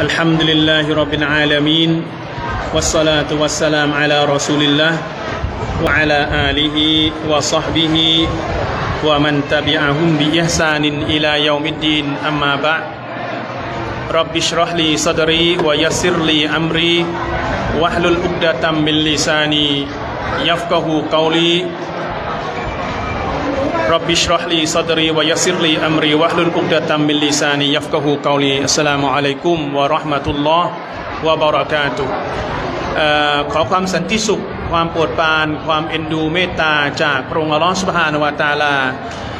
الحمد لله رب العالمين والصلاة والسلام على رسول الله وعلى آله وصحبه ومن تبعهم بإحسان إلى يوم الدين أما بعد رب اشرح لي صدري ويسر لي أمري واحلل عقدة من لساني يفقه قولي رب اشرح لي صدري ويسر لي أمري واحلل عقدة من لساني يفقه قولي السلام عليكم ورحمة الله وبركاته เอ่อขอความสันติสุข ความโปรดปราน ความเอ็นดูเมตตาจากพระองค์อัลลอฮฺสุบฮานาวะตะอาลา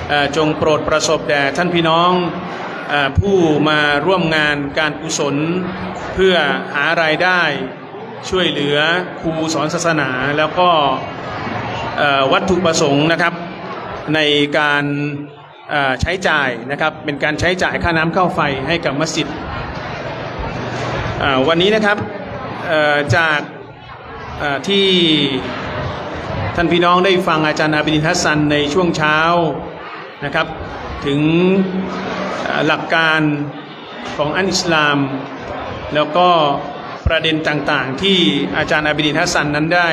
เอ่อจงโปรดประสบแด่ท่านพี่น้องเอ่อผู้มาร่วมงานการกุศล เพื่อหารายได้ช่วยเหลือครูสอนศาสนา แล้วก็เอ่อวัตถุประสงค์นะครับ ในการใช้จ่ายนะครับเป็นการใช้จ่ายค่าน้ำค่าไฟให้กับมัสยิดวันนี้นะครับจากที่ท่านพี่น้องได้ฟังอาจารย์อาบิดินทัสซันในช่วงเช้านะครับถึงหลักการของอันอิสลาม แล้วก็ประเด็นต่างๆ ที่อาจารย์อาบิดินทัสซันนั้นได้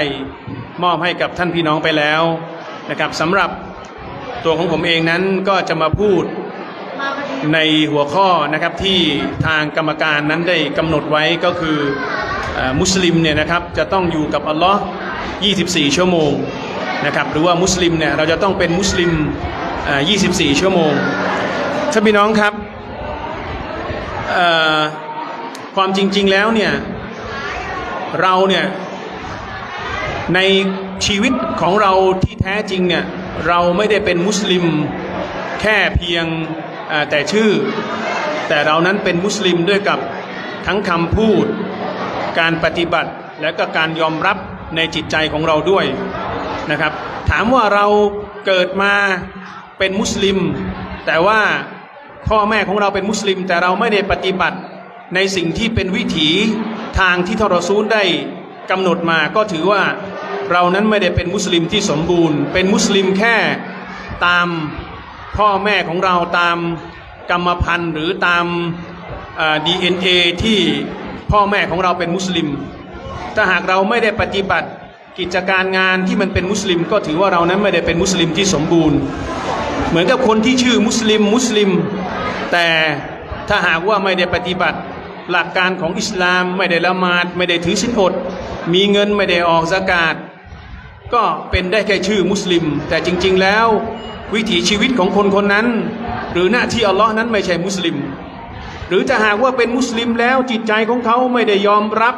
มอบให้กับท่านพี่น้องไปแล้วนะครับสำหรับ ตัวของผมเองนั้นก็จะมาพูดในหัวข้อนะครับที่ทางกรรมการนั้นได้กำหนดไว้ก็คืออมุสลิมเนี่ยนะครับจะต้องอยู่กับอัลลอฮ์24 ชั่วโมงนะครับหรือว่ามุสลิมเนี่ยเราจะต้องเป็นมุสลิม 24 ชั่วโมงท่านพี่น้องครับความจริง ๆแล้วเนี่ยเราเนี่ยในชีวิตของเราที่แท้จริงเนี่ย เราไม่ได้เป็นมุสลิมแค่เพียงแต่ชื่อ แต่เรานั้นเป็นมุสลิมด้วยกับทั้งคำพูด การปฏิบัติและก็การยอมรับในจิตใจของเราด้วยนะครับ ถามว่าเราเกิดมาเป็นมุสลิม แต่ว่าพ่อแม่ของเราเป็นมุสลิม แต่เราไม่ได้ปฏิบัติในสิ่งที่เป็นวิถีทางที่ทรซูลได้กำหนดมาก็ถือว่า เรานั้นไม่ได้เป็นมุสลิมที่สมบูรณ์ เป็นมุสลิมแค่ตามพ่อแม่ของเราตามกรรมพันธุ์หรือตามดีเอ็นเอที่พ่อแม่ของเราเป็นมุสลิม ถ้าหากเราไม่ได้ปฏิบัติกิจการงานที่มันเป็นมุสลิม ก็ถือว่าเรานั้นไม่ได้เป็นมุสลิมที่สมบูรณ์ เหมือนกับคนที่ชื่อมุสลิมมุสลิม แต่ถ้าหากว่าไม่ได้ปฏิบัติหลักการของอิสลามไม่ได้ละหมาดไม่ได้ถือศีลอด มีเงินไม่ได้ออกสกาด ก็เป็นได้แค่ชื่อมุสลิม แต่จริง ๆ แล้ว วิถีชีวิตของคนคนนั้น หรือหน้าที่อัลลอฮ์นั้นไม่ใช่มุสลิม หรือจะหากว่าเป็นมุสลิมแล้วจิตใจของเขาไม่ได้ยอมรับ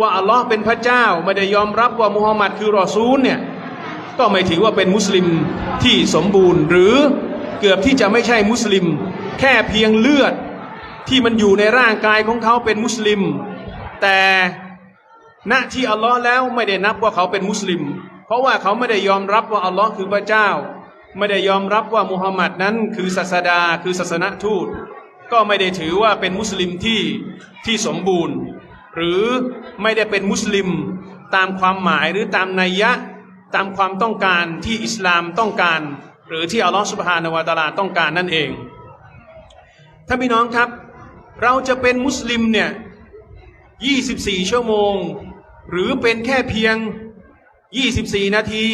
ว่าอัลลอฮ์เป็นพระเจ้า ไม่ได้ยอมรับว่ามุฮัมมัดคือรอซูลเนี่ยก็ไม่ถือว่าเป็นมุสลิมที่สมบูรณ์ หรือเกือบที่จะไม่ใช่มุสลิม แค่เพียงเลือดที่มันอยู่ในร่างกายของเขาเป็นมุสลิม แต่ ณที่อัลลอฮ์แล้วไม่ได้นับว่าเขาเป็นมุสลิม เพราะว่าเขาไม่ได้ยอมรับว่าอัลลอฮ์คือพระเจ้า ไม่ได้ยอมรับว่ามุฮัมมัดนั้นคือศาสดาคือศาสนทูต ก็ไม่ได้ถือว่าเป็นมุสลิมที่ที่สมบูรณ์ หรือไม่ได้เป็นมุสลิมตามความหมายหรือตามนัยยะตามความต้องการที่อิสลามต้องการ หรือที่อัลลอฮฺสุบฮานาวะตาลาต้องการนั่นเองท่านพี่น้องครับ เราจะเป็นมุสลิมเนี่ย 24 ชั่วโมง หรือเป็นแค่เพียง 24 นาที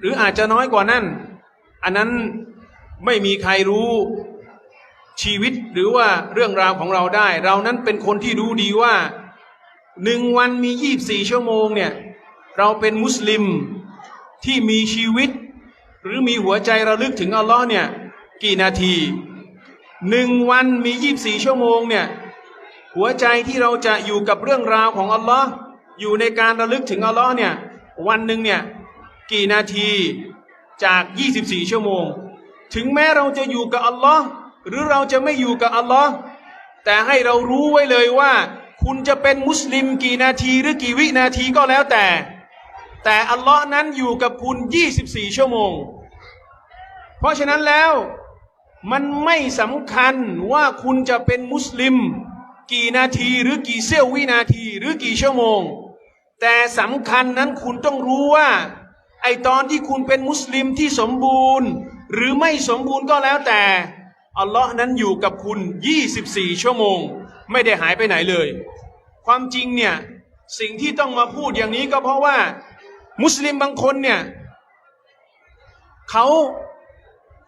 หรืออาจจะน้อยกว่านั้น อันนั้นไม่มีใครรู้ชีวิตหรือว่าเรื่องราวของเราได้ เรานั้นเป็นคนที่รู้ดีว่าหนึ่งวันมี 24 ชั่วโมงเนี่ย เราเป็นมุสลิมที่มีชีวิต หรือมีหัวใจระลึกถึงอัลลอฮ์เนี่ยกี่นาทีหนึ่งวันมี 24 ชั่วโมงเนี่ยหัวใจที่เราจะอยู่กับเรื่องราวของอัลลอฮ์ อยู่ในการระลึกถึงอัลลอฮ์เนี่ยวันหนึ่งเนี่ยกี่นาทีจาก 24 ชั่วโมง ถึงแม้เราจะอยู่กับอัลลอฮ์หรือเราจะไม่อยู่กับอัลลอฮ์แต่ให้เรารู้ไว้เลยว่า คุณจะเป็นมุสลิมกี่นาทีหรือกี่วินาทีก็แล้วแต่ แต่อัลลอฮ์นั้นอยู่กับคุณ 24 ชั่วโมง เพราะฉะนั้นแล้วมันไม่สำคัญว่าคุณจะเป็นมุสลิม กี่นาทีหรือกี่เสี้ยววินาทีหรือกี่ชั่วโมง แต่สำคัญนั้นคุณต้องรู้ว่า ไอตอนที่คุณเป็นมุสลิมที่สมบูรณ์ หรือไม่สมบูรณ์ก็แล้วแต่อัลลอฮ์นั้นอยู่กับคุณ 24 ชั่วโมง ไม่ได้หายไปไหนเลย ความจริงเนี่ย สิ่งที่ต้องมาพูดอย่างนี้ก็เพราะว่า มุสลิมบางคนเนี่ยเขา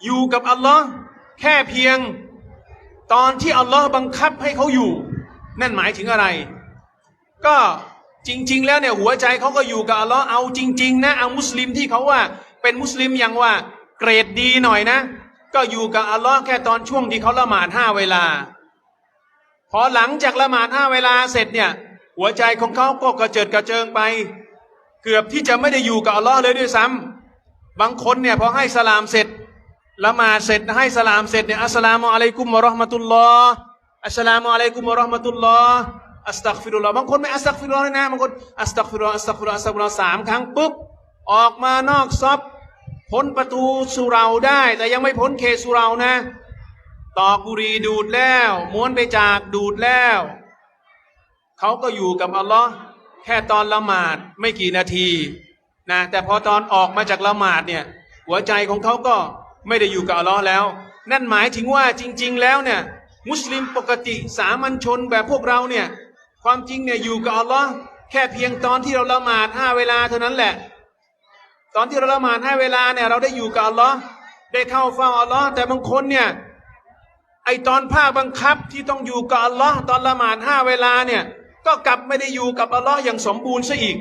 อยู่กับอัลลอฮ์แค่เพียง ตอนที่อัลลอฮ์บังคับให้เขาอยู่ นั่นหมายถึงอะไร ก็ จริง ๆ แล้วเนี่ยหัวใจเขาก็อยู่กับอัลลอฮ์เอาจริง ๆ นะเอามุสลิมที่เขาว่า เป็นมุสลิมอย่างว่าเกรดดีหน่อยนะ ก็อยู่กับอัลลอฮ์แค่ตอนช่วงที่เขาละหมาดห้าเวลา พอหลังจากละหมาดห้าเวลาเสร็จเนี่ย หัวใจของเขาก็กระเจิดกระเจิงไป เกือบที่จะไม่ได้อยู่กับอัลลอฮ์เลยด้วยซ้ำบางคนเนี่ยพอให้สลามเสร็จละหมาดเสร็จให้สลามเสร็จเนี่ยอัสลามุอะลัยกุมวะราะห์มะตุลลอฮ์อัสลามุอะลัยกุมวะราะห์มะตุลลอฮ์ อัสตักฟิรุลลอฮ์บางคนไม่อัสตักฟิรุลลอฮ์เลยนะบางคนอัสตักฟิรุลลอฮ์อัสตักฟิรุลลอฮ์อัสตักฟิรุลลอฮ์สามครั้งปุ๊บออกมานอกซอบพ้นประตูสุเราได้ แต่ยังไม่พ้นเขตสุเรานะตอกบุรีดูดแล้ว ม้วนไปจากดูดแล้วเขาก็อยู่กับอัลลอฮ์แค่ตอนละหมาดไม่กี่นาทีนะแต่พอตอนออกมาจากละหมาดเนี่ยหัวใจของเขาก็ไม่ได้อยู่กับอัลลอฮ์แล้ว นั่นหมายถึงว่าจริง ๆ แล้วเนี่ยมุสลิมปกติสามัญชนแบบพวกเราเนี่ย ความจริงเนี่ยอยู่กับอัลลอฮ์แค่เพียงตอนที่เราละหมาดห้าเวลาเท่านั้นแหละ ตอนที่เราละหมาดห้าเวลาเนี่ยเราได้อยู่กับอัลลอฮ์ได้เข้าเฝ้าอัลลอฮ์แต่บางคนเนี่ยไอตอนภาคบังคับที่ต้องอยู่กับอัลลอฮ์ตอนละหมาดห้าเวลาเนี่ยก็กลับไม่ได้อยู่กับอัลลอฮ์อย่างสมบูรณ์ซะอีก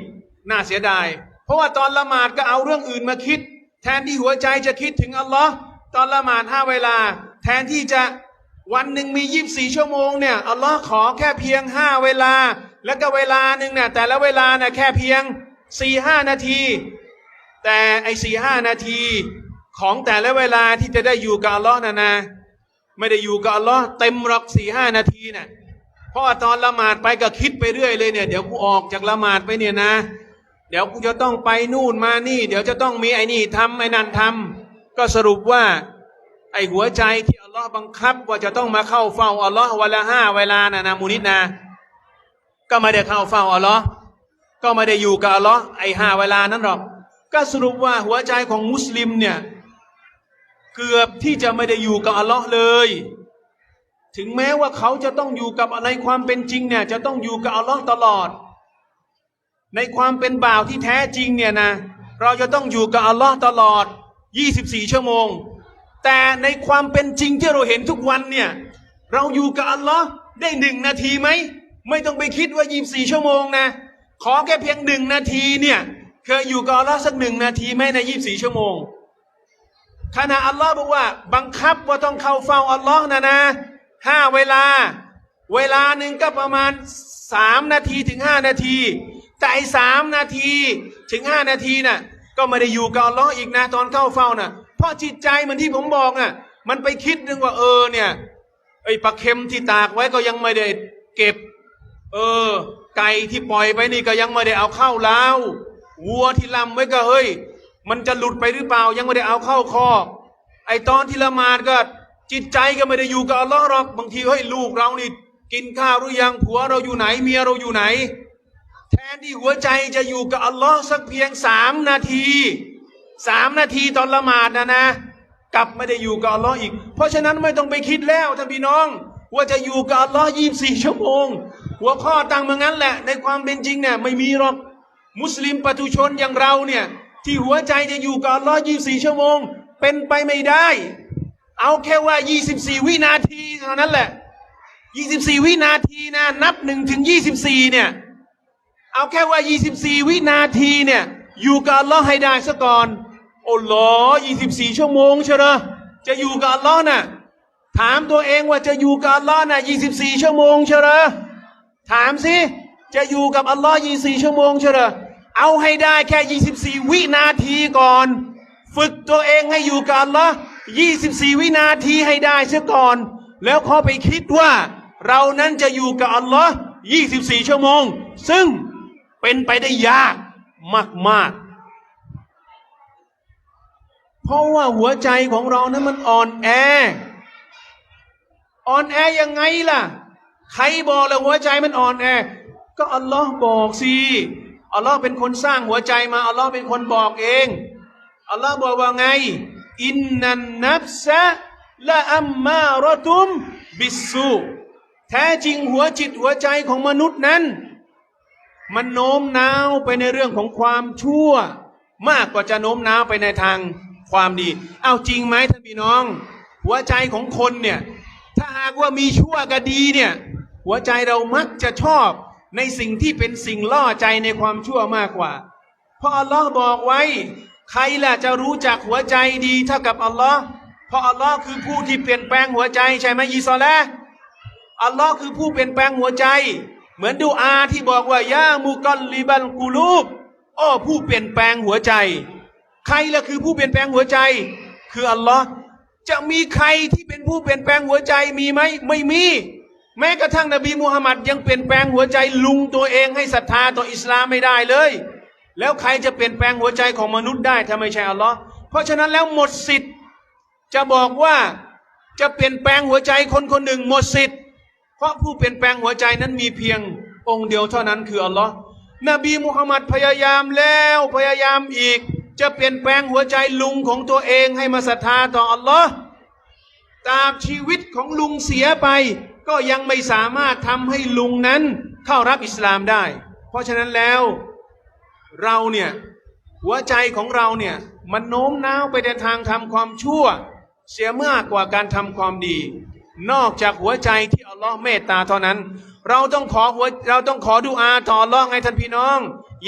น่าเสียดาย เพราะว่าตอนละหมาดก็เอาเรื่องอื่นมาคิด แทนที่หัวใจจะคิดถึงอัลลอฮ์ตอนละหมาดห้าเวลา แทนที่จะ วันหนึ่งมียี่บสี่ชั่วโมงเนี่ยอัลลอฮ์ขอแค่เพียงห้าเวลา แล้วก็เวลาหนึ่งเนี่ยแต่ละเวลาเนี่ยแค่เพียงสี่ห้านาที แต่ไอ้สี่ห้านาทีของแต่ละเวลาที่จะได้อยู่กับอัลลอฮ์นะนะไม่ได้อยู่กับอัลลอฮ์เต็มหรอกสี่ห้านาทีน่ะเพราะตอนละหมาดไปก็คิดไปเรื่อยเลยเนี่ยเดี๋ยวกูออกจากละหมาดไปเนี่ยนะ เดี๋ยวกูจะต้องไปนู่นมานี่ เดี๋ยวจะต้องมีไอ้นี่ทำไอ้นั่นทำก็สรุปว่า ไอ้หัวใจที่ ลอฮ์บังคับว่าจะต้องมาเข้าเฝ้าอัลลอฮ์วันละห้าเวลานะนะมูนิดนะ ก็ไม่ได้เข้าเฝ้าอัลลอฮ์ก็ไม่ได้อยู่กับอัลลอฮ์ไอห้าเวลานั้นหรอก ก็สรุปว่าหัวใจของมุสลิมเนี่ยเกือบที่จะไม่ได้อยู่กับอัลลอฮ์เลย ถึงแม้ว่าเขาจะต้องอยู่กับในความเป็นจริงเนี่ยจะต้องอยู่กับอัลลอฮ์ตลอด ในความเป็นบ่าวที่แท้จริงเนี่ยนะเราจะต้องอยู่กับอัลลอฮ์ตลอด 24 ชั่วโมง แต่ในความเป็นจริงที่เราเห็นทุกวันเนี่ย เราอยู่กับอัลลอฮ์ได้หนึ่งนาทีไหม ไม่ต้องไปคิดว่า24ชั่วโมงนะ ขอแค่เพียงหนึ่งนาทีเนี่ยเคยอยู่กับอัลลอฮ์สักหนึ่งนาทีไหมใน24ชั่วโมงขณะอัลลอฮ์บอกว่า บังคับว่าต้องเข้าเฝ้าอัลลอฮ์นะนะห้าเวลา เวลาหนึ่งก็ประมาณสามนาทีถึงห้านาที แต่ไอ้สามนาทีถึงห้านาทีน่ะก็ไม่ได้อยู่กับอัลลอฮ์อีกนะ ตอนเข้าเฝ้าน่ะ เพราะจิตใจเหมือนที่ผมบอกอะ มันไปคิดนึงว่าเออเนี่ยไอ้ปลาเค็มที่ตากไว้ก็ยังไม่ได้เก็บ เออ ไก่ที่ปล่อยไปนี่ก็ยังไม่ได้เอาเข้าแล้ววัวที่ลำไว้ก็เฮ้ย มันจะหลุดไปหรือเปล่ายังไม่ได้เอาเข้าคอไอตอนที่ละหมาดก็จิตใจก็ไม่ได้อยู่กับอัลลอฮ์หรอกบางทีเฮ้ยลูกเรานี่ กินข้าวหรือยังผัวเราอยู่ไหนเมียเราอยู่ไหน แทนที่หัวใจจะอยู่กับอัลลอฮ์สักเพียงสามนาที สามนาทีตอนละหมาดนะนะ กลับไม่ได้อยู่กับอัลลอฮ์อีก เพราะฉะนั้นไม่ต้องไปคิดแล้วท่านพี่น้อง ว่าจะอยู่กับอัลลอฮ์ยี่สี่ชั่วโมง หัวข้อตั้งมางั้นแหละ ในความเป็นจริงเนี่ยไม่มีหรอก มุสลิมปัตุชนอย่างเราเนี่ย ที่หัวใจจะอยู่กับอัลลอฮ์24ชั่วโมง เป็นไปไม่ได้ เอาแค่ว่า 24 วินาทีเท่านั้นแหละ 24 วินาทีนะนับหนึ่งถึง 24 เนี่ย เอาแค่ว่า 24 วินาทีเนี่ย อยู่กับอัลลอฮ์ให้ได้ซะก่อนโอ้โห24 ชั่วโมงเชียวเหรอจะอยู่กับอัลลอฮ์น่ะถามตัวเองว่าจะอยู่กับอัลลอฮ์น่ะ24 ชั่วโมงเชียวเหรอถามสิจะอยู่กับอัลลอฮ์24 ชั่วโมงเชียวเหรอเอาให้ได้แค่ 24 วินาทีก่อน ฝึกตัวเองให้อยู่กับอัลลอฮ์24 วินาทีให้ได้เสียก่อน แล้วขอไปคิดว่า เรานั้นจะอยู่กับอัลลอฮ์24 ชั่วโมง ซึ่งเป็นไปได้ยาก มาก ๆ เพราะว่าหัวใจของเรานั้นมันอ่อนแอ อ่อนแอยังไงล่ะ ใครบอกแล้วหัวใจมันอ่อนแอ ก็อัลลอฮ์บอกสิ อัลลอฮ์เป็นคนสร้างหัวใจมา อัลลอฮ์เป็นคนบอกเอง อัลลอฮ์บอกว่าไง อินนันนับซะละอัมมารตุม บิสซู แท้จริงหัวจิตหัวใจของมนุษย์นั้น มันโน้มน้าวไปในเรื่องของความชั่ว มากกว่าจะโน้มน้าวไปในทางความดี เอาจริงไหมท่านพี่น้อง หัวใจของคนเนี่ยถ้าหากว่ามีชั่วกับดีเนี่ยหัวใจเรามักจะชอบในสิ่งที่เป็นสิ่งล่อใจในความชั่วมากกว่า เพราะอัลลอฮ์บอกไว้ ใครล่ะจะรู้จักหัวใจดีเท่ากับอัลลอฮ์เพราะอัลลอฮ์คือผู้ที่เปลี่ยนแปลงหัวใจใช่ไหมยีซอแลอัลลอฮ์คือผู้เปลี่ยนแปลงหัวใจ เหมือนดูอาที่บอกว่ายามุกัลลิบัลกูลูบโอ้ผู้เปลี่ยนแปลงหัวใจ ใครละคือผู้เปลี่ยนแปลงหัวใจ คืออัลลอฮ์จะมีใครที่เป็นผู้เปลี่ยนแปลงหัวใจมีไหมไม่มี แม้กระทั่งนบีมุฮัมมัดยังเปลี่ยนแปลงหัวใจลุงตัวเองให้ศรัทธาต่ออิสลามไม่ได้เลย แล้วใครจะเปลี่ยนแปลงหัวใจของมนุษย์ได้ถ้าไม่ใช่อัลลอฮ์เพราะฉะนั้นแล้วหมดสิทธิ์ จะบอกว่าจะเปลี่ยนแปลงหัวใจคนคนหนึ่งหมดสิทธิ์ เพราะผู้เปลี่ยนแปลงหัวใจนั้นมีเพียงองค์เดียวเท่านั้นคืออัลลอฮ์นบีมุฮัมมัดพยายามแล้วพยายามอีก จะเปลี่ยนแปลงหัวใจลุงของตัวเองให้มาศรัทธาต่ออัลลอฮ์ตาบชีวิตของลุงเสียไป ก็ยังไม่สามารถทำให้ลุงนั้นเข้ารับอิสลามได้ เพราะฉะนั้นแล้วเราเนี่ยหัวใจของเราเนี่ยมันโน้มน้าวไปในทางทำความชั่ว เสียมากกว่าการทำความดี นอกจากหัวใจที่ อัลลอฮ์เมตตาเท่านั้น เราต้องขอหัวเราต้องขอดุอาต่ออัลลอฮ์ให้ท่านพี่น้อง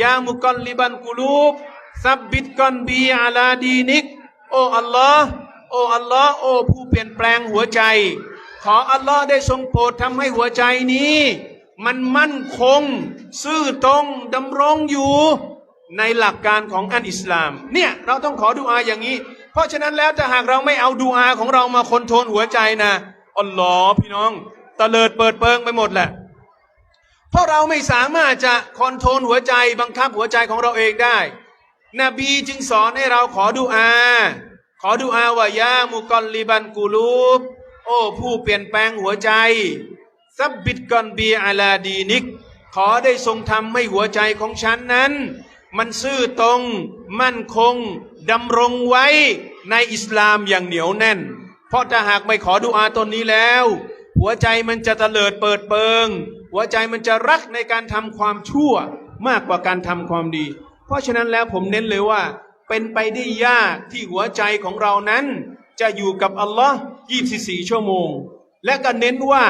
ยามุกัลลิบันกุลูบซับบิดกอนบีอาลาดีนิก โอ้อัลลอฮ์โอ้อัลลอฮ์โอ้ผู้เปลี่ยนแปลงหัวใจ ขออัลลอฮ์ได้ทรงโปรดทำให้หัวใจนี้ มันมั่นคง ซื่อตรงดำรงอยู่ในหลักการของอันอิสลาม เนี่ยเราต้องขอดุอาอย่างนี้ เพราะฉะนั้นแล้วถ้าหากเราไม่เอาดุอาของเรามาคอนโทรลหัวใจนะอัลลอฮ์พี่น้อง ตะเลิดเปิดเปิงไปหมดแหละ เพราะเราไม่สามารถจะคอนโทรลหัวใจบังคับหัวใจของเราเองได้ นบีจึงสอนให้เราขอดุอา ขอดุอาวายามุกอลลิบันกูลูบโอ้ผู้เปลี่ยนแปลงหัวใจซับบิดกอนบีอาลาดีนิก ขอได้ทรงทำให้หัวใจของฉันนั้น มันซื่อตรง มั่นคงดำรงไว้ในอิสลามอย่างเหนียวแน่น เพราะถ้าหากไม่ขอดุอาตนนี้แล้ว หัวใจมันจะเตลิดเปิดเปิง หัวใจมันจะรักในการทำความชั่วมากกว่าการทำความดี เพราะฉะนั้นแล้วผมเน้นเลยว่า เป็นไปได้ยากที่หัวใจของเรานั้น จะอยู่กับอัลลอฮ์24 ชั่วโมง และก็เน้นว่า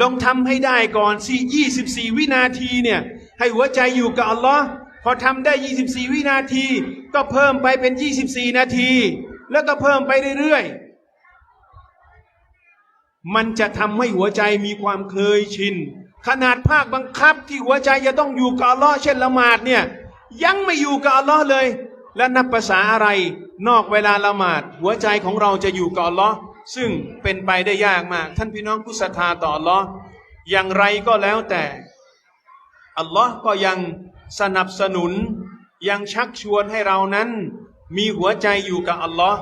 ลองทำให้ได้ก่อนสิ24 วินาทีเนี่ยให้หัวใจอยู่กับอัลลอฮ์พอทำได้ 24 วินาที ก็เพิ่มไปเป็น 24 นาที แล้วก็เพิ่มไปเรื่อยๆ มันจะทำให้หัวใจมีความเคยชิน ขนาดภาคบังคับที่หัวใจจะต้องอยู่กับอัลลอฮ์เช่นละหมาดเนี่ยยังไม่อยู่กับอัลลอฮ์เลย และนับภาษาอะไร นอกเวลาละหมาด หัวใจของเราจะอยู่กับอัลลอฮ์ซึ่งเป็นไปได้ยากมาก ท่านพี่น้องผู้ศรัทธาต่ออัลลอฮ์อย่างไรก็แล้วแต่อัลลอฮ์ก็ยังสนับสนุนยังชักชวนให้เรานั้น มีหัวใจอยู่กับอัลลอฮ์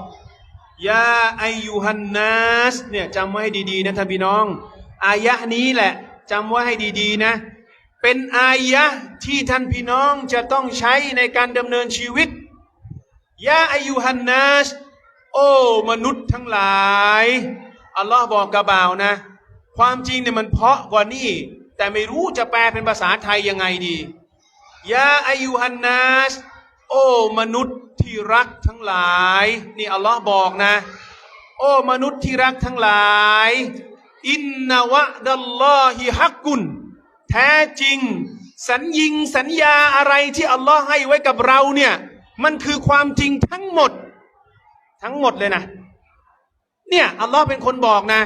ยาอายุฮันนัสเนี่ยจำไว้ให้ดีๆนะท่านพี่น้อง อายะนี้แหละจำไว้ให้ดีๆนะ เป็นอายะที่ท่านพี่น้องจะต้องใช้ในการดำเนินชีวิตยาอายุฮันนัสโอ้มนุษย์ทั้งหลายอัลลอฮ์บอกกระบ่าวนะ ความจริงเนี่ยมันเพราะกว่านี้ แต่ไม่รู้จะแปลเป็นภาษาไทยยังไงดียาอายุฮันนัส โอ้ มนุษย์ที่รักทั้งหลาย นี่อัลลอฮ์บอกนะ โอ้ มนุษย์ที่รักทั้งหลาย อินนาวะดัลลอฮิฮักกุนแท้จริง สัญญิงสัญญาอะไรที่อัลลอฮ์ให้ไว้กับเราเนี่ย มันคือความจริงทั้งหมด ทั้งหมดเลยนะ เนี่ยอัลลอฮ์เป็นคนบอกนะ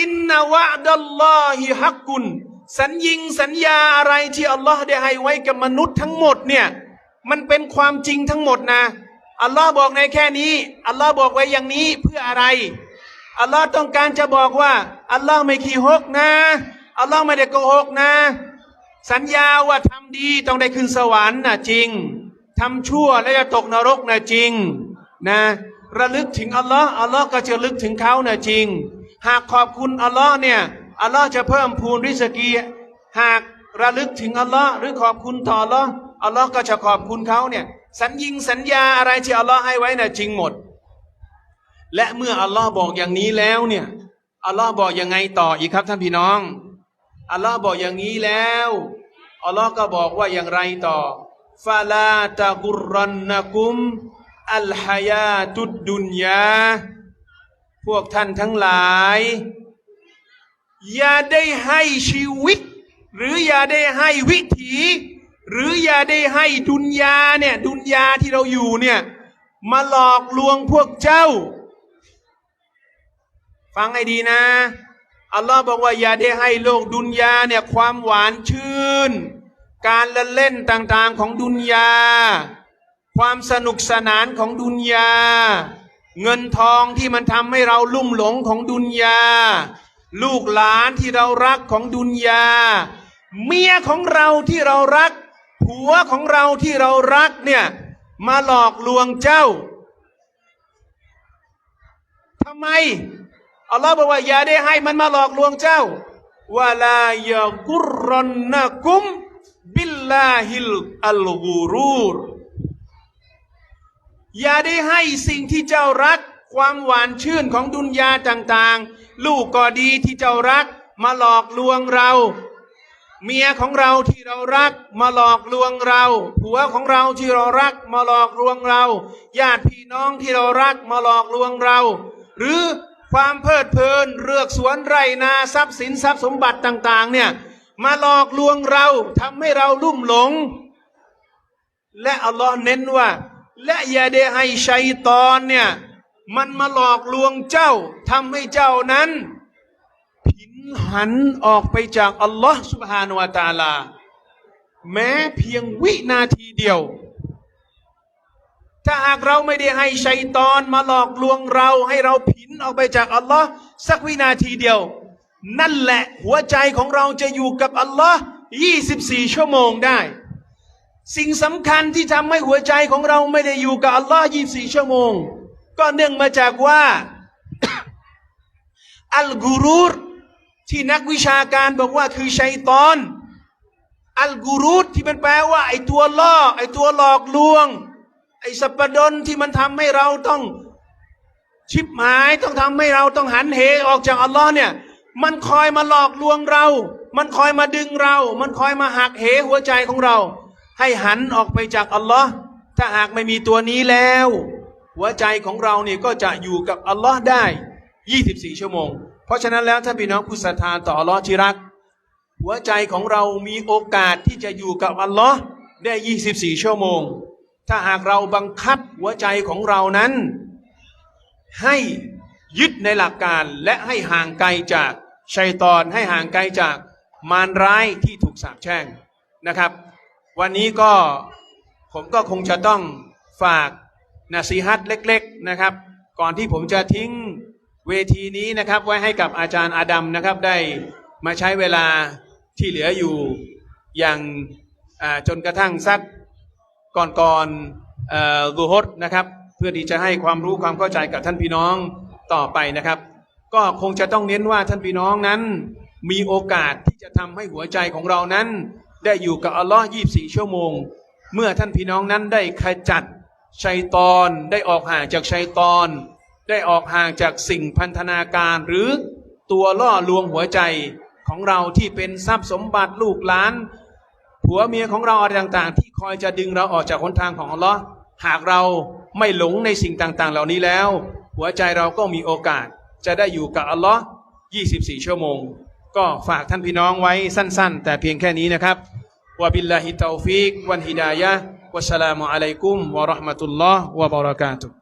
อินนาวะดัลลอฮิฮักกุนสัญญิงสัญญาอะไรที่อัลลอฮ์ได้ให้ไว้กับมนุษย์ทั้งหมดเนี่ย มันเป็นความจริงทั้งหมดนะอัลลอฮ์บอกในแค่นี้อัลลอฮ์บอกไว้อย่างนี้เพื่ออะไรอัลลอฮ์ต้องการจะบอกว่าอัลลอฮ์ไม่ขี้หกนะอัลลอฮ์ไม่ได้โกหกนะ สัญญาว่าทำดีต้องได้ขึ้นสวรรค์นะจริงทำชั่วแล้วจะตกนรกนะจริงนะระลึกถึงอัลลอฮ์อัลลอฮ์ก็จะระลึกถึงเขานะจริง หากขอบคุณอัลลอฮ์เนี่ยอัลลอฮ์จะเพิ่มพูนริสกี หากระลึกถึงอัลลอฮ์หรือขอบคุณต่ออัลลอฮ์ อัลลอฮ์ก็จะขอบคุณเขาเนี่ย สัญญิงสัญญาอะไรที่อัลลอฮ์ให้ไว้น่ะจริงหมด และเมื่ออัลลอฮ์บอกอย่างนี้แล้วเนี่ยอัลลอฮ์บอกยังไงต่ออีกครับท่านพี่น้องอัลลอฮ์บอกอย่างนี้แล้วอัลลอฮ์ก็บอกว่าอย่างไรต่อฟาลาตะกุรรันนะกุมอัลฮายาตุดดุนยาพวกท่านทั้งหลาย อย่าได้ให้ชีวิต หรืออย่าได้ให้วิถี หรืออย่าได้ให้ดุนยาเนี่ยดุนยาที่เราอยู่เนี่ยมาหลอกลวงพวกเจ้า ฟังให้ดีนะ อัลลอฮ์บอกว่าอย่าได้ให้โลกดุนยาเนี่ยความหวานชื่น การละเล่นต่างๆของดุนยา ความสนุกสนานของดุนยา เงินทองที่มันทำให้เราลุ่มหลงของดุนยา ลูกหลานที่เรารักของดุนยา เมียของเราที่เรารัก ผัวของเราที่เรารักเนี่ยมาหลอกลวงเจ้าทำไมอัลลอฮ์บอกว่าอย่าได้ให้มันมาหลอกลวงเจ้าวะลายากุรนนะกุมบิลลาฮิลอัลกูรูรอย่าได้ให้สิ่งที่เจ้ารัก ความหวานชื่นของดุนยาต่างๆ ลูกก็ดีที่เจ้ารัก มาหลอกลวงเรา เมียของเราที่เรารักมาหลอกลวงเรา ผัวของเราที่เรารักมาหลอกลวงเรา ญาติพี่น้องที่เรารักมาหลอกลวงเรา หรือความเพลิดเพลินเรือกสวนไรนาทรัพย์สินทรัพย์สมบัติต่าง ๆ เนี่ยมาหลอกลวงเราทำให้เราลุ่มหลง และอัลลอฮ์เน้นว่า และอย่าได้ให้ชัยตอนเนี่ยมันมาหลอกลวงเจ้าทำให้เจ้านั้น หันออกไปจากอัลลอฮ์สุบฮานวะตาลา แม้เพียงวินาทีเดียว ถ้าหากเราไม่ได้ให้ชัยตอนมาหลอกลวงเราให้เราผินออกไปจากอัลลอฮ์สักวินาทีเดียว นั่นแหละหัวใจของเราจะอยู่กับอัลลอฮ์24 ชั่วโมงได้ สิ่งสำคัญที่ทำให้หัวใจของเราไม่ได้อยู่กับอัลลอฮ์24 ชั่วโมง ก็เนื่องมาจากว่าอัลกูรูร ที่นักวิชาการบอกว่าคือชัยตอน อัลกูรูรที่มันแปลว่า ไอตัวล่อ ไอตัวหลอกลวง ไอสัปดนที่มันทำให้เราต้องชิบหายต้องทำให้เราต้องหันเหออกจากอัลลอฮ์เนี่ย มันคอยมาหลอกลวงเรา มันคอยมาดึงเรา มันคอยมาหักเหหัวใจของเรา ให้หันออกไปจากอัลลอฮ์ถ้าหากไม่มีตัวนี้แล้ว หัวใจของเราเนี่ยก็จะอยู่กับอัลลอฮ์ได้ 24 ชั่วโมง เพราะฉะนั้นแล้วถ้าพี่น้องผู้ศรัทธาต่ออัลลอฮ์ที่รัก หัวใจของเรามีโอกาสที่จะอยู่กับอัลลอฮ์ได้ 24 ชั่วโมง ถ้าหากเราบังคับหัวใจของเรานั้น ให้ยึดในหลักการและให้ห่างไกลจากชัยตอนให้ห่างไกลจากมารร้ายที่ถูกสาปแช่งนะครับ วันนี้ก็ผมก็คงจะต้องฝากนาซีฮัตเล็ก ๆนะครับ ก่อนที่ผมจะทิ้ง เวทีนี้นะครับไว้ให้กับอาจารย์อาดัมนะครับได้มาใช้เวลาที่เหลืออยู่อย่างจนกระทั่งสักก่อนก่อนเอ่อกูฮดนะครับ เพื่อที่จะให้ความรู้ความเข้าใจกับท่านพี่น้องต่อไปนะครับ ก็คงจะต้องเน้นว่าท่านพี่น้องนั้น มีโอกาสที่จะทำให้หัวใจของเรานั้น ได้อยู่กับอัลลอฮ์24ชั่วโมง เมื่อท่านพี่น้องนั้นได้ขจัดชัยตอนได้ออกห่างจากชัยตอน ได้ออกห่างจากสิ่งพันธนาการหรือตัวล่อลวงหัวใจของเราที่เป็นทรัพย์สมบัติลูกหลาน ผัวเมียของเราอะไรต่างๆ ที่คอยจะดึงเราออกจากหนทางของอัลลอฮ์หากเราไม่หลงในสิ่งต่างๆ เหล่านี้แล้ว หัวใจเราก็มีโอกาสจะได้อยู่กับอัลลอฮ์24 ชั่วโมง ก็ฝากท่านพี่น้องไว้สั้น ๆ แต่เพียงแค่นี้นะครับวะบิลลาฮิตตอฟิกวันฮิดายะวัสสลามุอะลัยกุมวะเราะห์มะตุลลอฮ์วะบะเราะกาตุฮ์